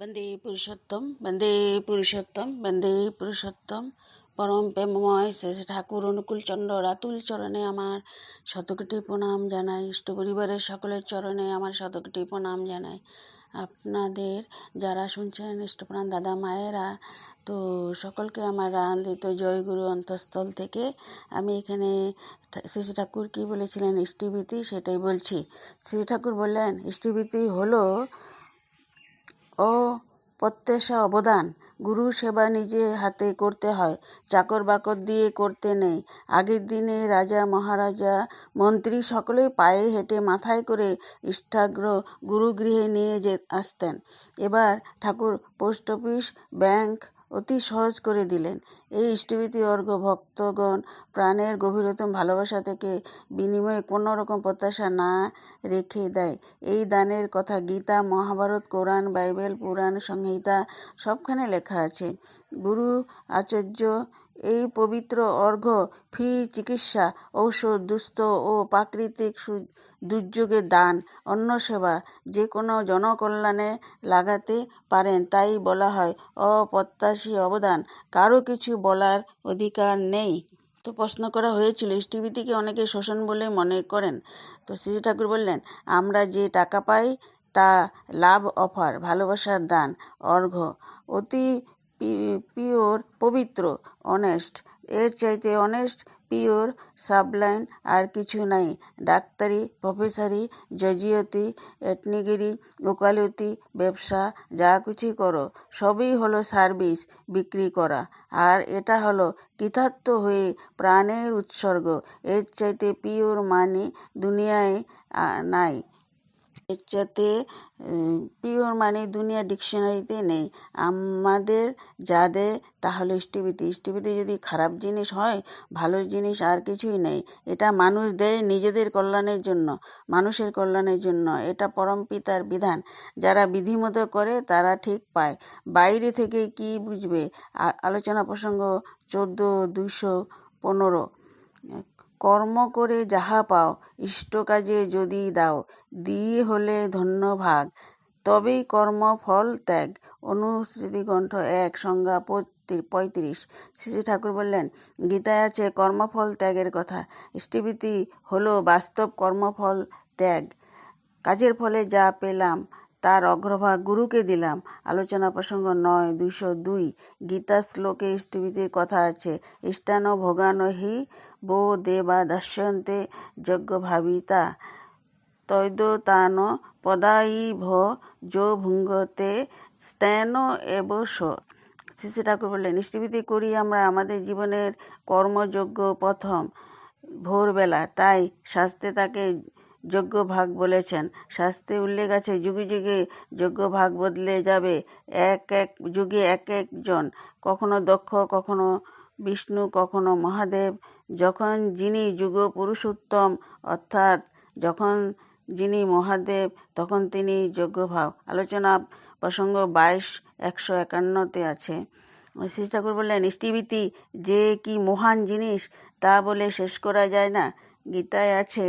বন্দে পুরুষোত্তম বন্দে পুরুষোত্তম বন্দে পুরুষোত্তম। পরম প্রেমময় শেষ ঠাকুর অনুকূলচন্দ্র রাতুল চরণে আমার শতকোটি প্রণাম জানাই। ইষ্ট পরিবারের সকলের চরণে আমার শতকোটি প্রণাম জানাই। আপনাদের যারা শুনছেন ইষ্টপ্রাণ দাদা মায়েরা, তো সকলকে আমার আনন্দিত জয়গুরু অন্তঃস্থল থেকে। আমি এখানে শ্রী ঠাকুর কী বলেছিলেন? ইষ্টিভীতি, সেটাই বলছি। শ্রী ঠাকুর বললেন, ইষ্টিভীতি হলো ও প্রত্যাশা, অবদান। গুরু সেবা নিজে হাতে করতে হয় চাকর বাকর দিয়ে করতে নেই। আগের দিনে রাজা, মহারাজা, মন্ত্রী সকলে পায়ে হেঁটে মাথায় করে ইষ্টাগ্র গুরুগৃহে নিয়ে যে আসতেন। এবার ঠাকুর পোস্ট অফিস, ব্যাংক অতি সহজ করে দিলেন। এই ইষ্টভীতি অর্ঘ ভক্তগণ প্রাণের গভীরতম ভালোবাসা থেকে বিনিময়ে কোনো রকম প্রত্যাশা না রেখে দেয়। এই দানের কথা গীতা, মহাভারত, কোরআন, বাইবেল, পুরাণ, সংহিতা সবখানে লেখা আছে। গুরু, আচার্য এই পবিত্র অর্ঘ্য ফ্রি চিকিৎসা, ঔষধ, দুস্থ ও প্রাকৃতিক দুর্যোগের দান অন্য সেবা, যে কোনো জনকল্যাণে লাগাতে পারেন তাই বলা হয় অপ্রত্যাশী অবদান। কারও কিছু বলার অধিকার নেই। তো প্রশ্ন করা হয়েছিল ইষ্টিভীতিকে অনেকে শোষণ বলে মনে করেন। তো শ্রী ঠাকুর বললেন, আমরা যে টাকা পাই, তা লাভ, অফার, ভালোবাসার দান অর্ঘ্য অতি পিওর, পবিত্র অনেস্ট এর চাইতে অনেস্ট পিওর সাবলাইন আর কিছু নাই। ডাক্তারি প্রফেসারি জজিয়তি এটনিগিরি ওকালতি ব্যবসা, যা কিছুই করো, সবই হলো সার্ভিস বিক্রি করা। আর এটা হলো কৃতার্থ হয়ে প্রাণের উৎসর্গ। এর চাইতে পিওর মানি দুনিয়ায় নাই। চাইতে পিওর মানে দুনিয়া ডিকশনারিতে নেই। আমাদের যা দেয় তাহলে ইষ্টিভীতি ইষ্টিভীতি যদি খারাপ জিনিস হয়, ভালো জিনিস আর কিছুই নেই। এটা মানুষ দেয় নিজেদের কল্যাণের জন্য, মানুষের কল্যাণের জন্য। এটা পরম পিতার বিধান। যারা বিধিমতো করে, তারা ঠিক পায়। বাইরে থেকে কি বুঝবে? আলোচনা প্রসঙ্গ চোদ্দ দুশো পনেরো। কর্ম করে যাহা পাও, ইষ্ট কাজে যদি দাও, দিয়ে হলে ধন্য ভাগ। তবেই কর্ম ফল ত্যাগ। গ্রন্থ এক, সংজ্ঞা পঁয়ত্রি- পঁয়ত্রিশ। শ্রী ঠাকুর বললেন, গীতায় আছে কর্মফল ত্যাগের কথা। ইষ্টিভীতি হলো বাস্তব কর্মফল ত্যাগ। কাজের ফলে যা পেলাম তার অগ্রভাগ গুরুকে দিলাম। আলোচনা প্রসঙ্গ নয় দুশো দুই। গীতা শ্লোকে ইষ্টভীতির কথা আছে। ইষ্টান ভোগান হি বো দেবা দাস্যন্তে যজ্ঞ ভাবিতা। তৈদতান পদাইভ যো ভুঙ্গতে স্তেন এব শ্রী ঠাকুর বললেন ইষ্টভীতি করি আমরা আমাদের জীবনের কর্মযোগ্য প্রথম ভোরবেলা। তাই শাস্ত্রে তাকে যোগ্য ভাগ বলেছেন। শাস্ত্রে উল্লেখ আছে, যুগে যুগে যোগ্য ভাগ বদলে যাবে এক এক যুগে এক একজন কখনো দক্ষ, কখনো বিষ্ণু, কখনো মহাদেব। যখন যিনি যুগ পুরুষোত্তম, অর্থাৎ যখন যিনি মহাদেব, তখন তিনি যোগ্য ভাব আলোচনা প্রসঙ্গ বাইশ, একশো একান্নতে আছে। শ্রী ঠাকুর বললেন ইষ্টিভীতি যে কি মহান জিনিস, তা বলে শেষ করা যায় না? গীতায় আছে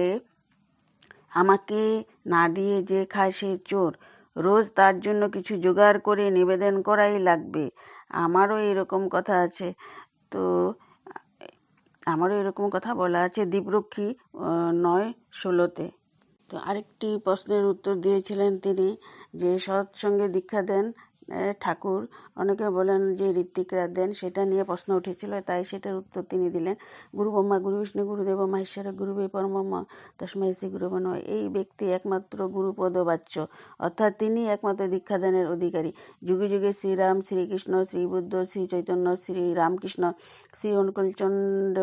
আমাকে না দিয়ে যে খায় সে চোর। রোজ তার জন্য কিছু জোগাড় করে নিবেদন করাই লাগবে। আমারও এরকম কথা আছে। তো, আমারও এরকম কথা বলা আছে দীপরক্ষী নয় ষোলোতে। তো আরেকটি প্রশ্নের উত্তর দিয়েছিলেন তিনি যে সৎসঙ্গে দীক্ষা দেন ঠাকুর অনেকে বলেন যে ঋত্বিকরা দেন, সেটা নিয়ে প্রশ্ন উঠেছিল, তাই সেটার উত্তর তিনি দিলেন। গুরু ব্রহ্মা, গুরু বিষ্ণু গুরুদেব মহেশ্বর গুরুবে পরমম্ম তস্মৈ শ্রী গুরু বন এই ব্যক্তি একমাত্র গুরুপদ বাচ্য, অর্থাৎ তিনি একমাত্র দীক্ষাদানের অধিকারী। যুগে যুগে শ্রীরাম, শ্রীকৃষ্ণ শ্রী বুদ্ধ শ্রী চৈতন্য শ্রী রামকৃষ্ণ শ্রী অনুকূলচন্দ্র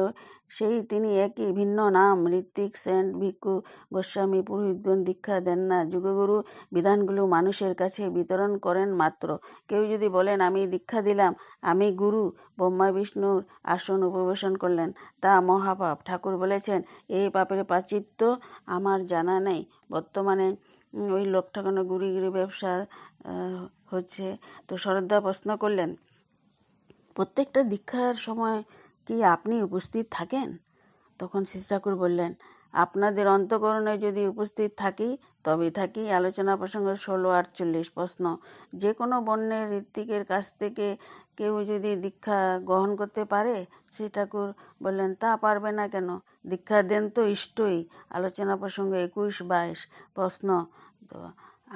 সেই তিনি একই ভিন্ন নাম, ঋত্বিক সেন্ট ভিক্ষু গোস্বামী, পুরোহিতগণ দীক্ষা দেন না। যুগগুরু বিধানগুলো মানুষের কাছে বিতরণ করেন মাত্র। কেউ যদি বলেন, আমি দীক্ষা দিলাম, আমি গুরু, ব্রহ্মা, বিষ্ণুর আসন উপবেশন করলেন, তা মহাপাপ। ঠাকুর বলেছেন, এই পাপের প্রাচিত্য আমার জানা নেই। বর্তমানে ওই লোক ঠকানো গুড়ি গুড়ি ব্যবসা হচ্ছে। তো শরদ্দা প্রশ্ন করলেন, প্রত্যেকটা দীক্ষার সময় কি আপনি উপস্থিত থাকেন? তখন শ্রী ঠাকুর বললেন, আপনাদের অন্তকরণে যদি উপস্থিত থাকি তবে থাকি। আলোচনা প্রসঙ্গ ষোলো আটচল্লিশ প্রশ্ন। যে কোনো বর্ণের ঋত্বিকের কাছ থেকে কেউ যদি দীক্ষা গ্রহণ করতে পারে? শ্রী ঠাকুর বললেন, তা পারবে না কেন? দীক্ষা দেন তো ইষ্টই। আলোচনা প্রসঙ্গ একুশ বাইশ প্রশ্ন। তো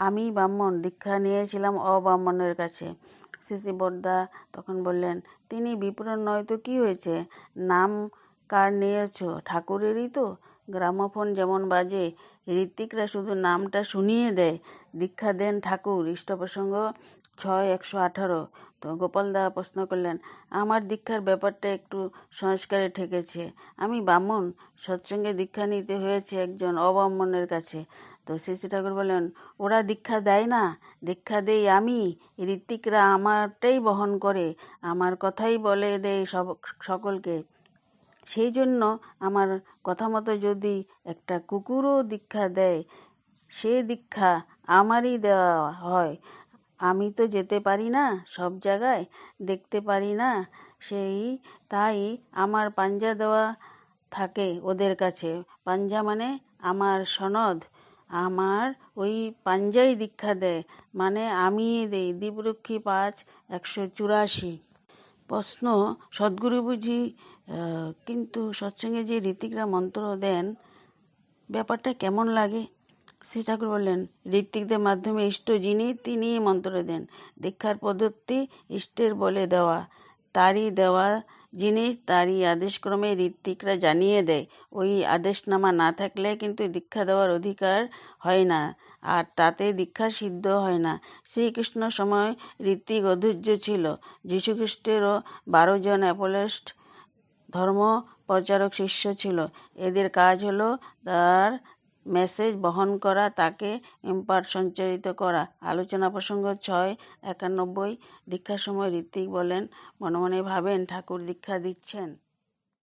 আমি ব্রাহ্মণ, দীক্ষা নিয়েছিলাম অব্রাহ্মণের কাছে। শ্রী বর্দা তখন বললেন, তিনি বিপ্রণ নয় তো কী হয়েছে? নাম কার নিয়েছ? ঠাকুরেরই তো? গ্রামোফোন যেমন বাজে ঋত্বিকরা শুধু নামটা শুনিয়ে দেয়। দীক্ষা দেন ঠাকুর, ইষ্ট প্রসঙ্গ ছয় একশো আঠারো। তো গোপালদা প্রশ্ন করলেন, আমার দীক্ষার ব্যাপারটা একটু সংস্কারে ঠেকেছে। আমি ব্রাহ্মণ, সৎসঙ্গে দীক্ষা নিতে হয়েছে একজন অব্রাহ্মণের কাছে। তো শ্রী ঠাকুর বলেন ওরা দীক্ষা দেয় না। দীক্ষা দেই আমি। ঋত্বিকরা আমারটাই বহন করে, আমার কথাই বলে দেয় সব, সকলকে। সেই জন্য আমার কথা মতো যদি একটা কুকুরও দীক্ষা দেয়, সে দীক্ষা আমারই দেওয়া হয়। আমি তো যেতে পারি না, সব জায়গায় দেখতে পারি না। সেই, তাই আমার পাঞ্জা দেওয়া থাকে ওদের কাছে। পাঞ্জা মানে আমার সনদ। আমার ওই পাঞ্জাই দীক্ষা দেয়। মানে আমি দেই। দীপরক্ষী পাঁচ, একশো চুরাশি। প্রশ্ন, সদ্গুরু বুঝি কিন্তু সৎসঙ্গে যে ঋতিকরা মন্ত্র দেন, ব্যাপারটা কেমন লাগে? শ্রী ঠাকুর বললেন, ঋত্বিকদের মাধ্যমে ইষ্ট যিনি, তিনিই মন্ত্র দেন। দীক্ষার পদ্ধতি ইষ্টের বলে দেওয়া। তারই দেওয়া জিনিস, তারই আদেশক্রমে ঋত্বিকরা জানিয়ে দেয়। ওই আদেশনামা না থাকলে কিন্তু দীক্ষা দেওয়ার অধিকার হয় না। আর তাতে দীক্ষা সিদ্ধ হয় না। শ্রীকৃষ্ণ সময় ঋত্বিক অধৈর্য ছিল। যীশুখ্রিস্টেরও বারো জন অ্যাপোলেস্ট ধর্ম প্রচারক শিষ্য ছিল। এদের কাজ হলো তার মেসেজ বহন করা, তাকে ইম্পার্ট সঞ্চারিত করা। আলোচনা প্রসঙ্গ ছয়, একানব্বই, দীক্ষার সময় ঋত্বিক বলেন, মনে মনে ভাবেন, ঠাকুর দীক্ষা দিচ্ছেন।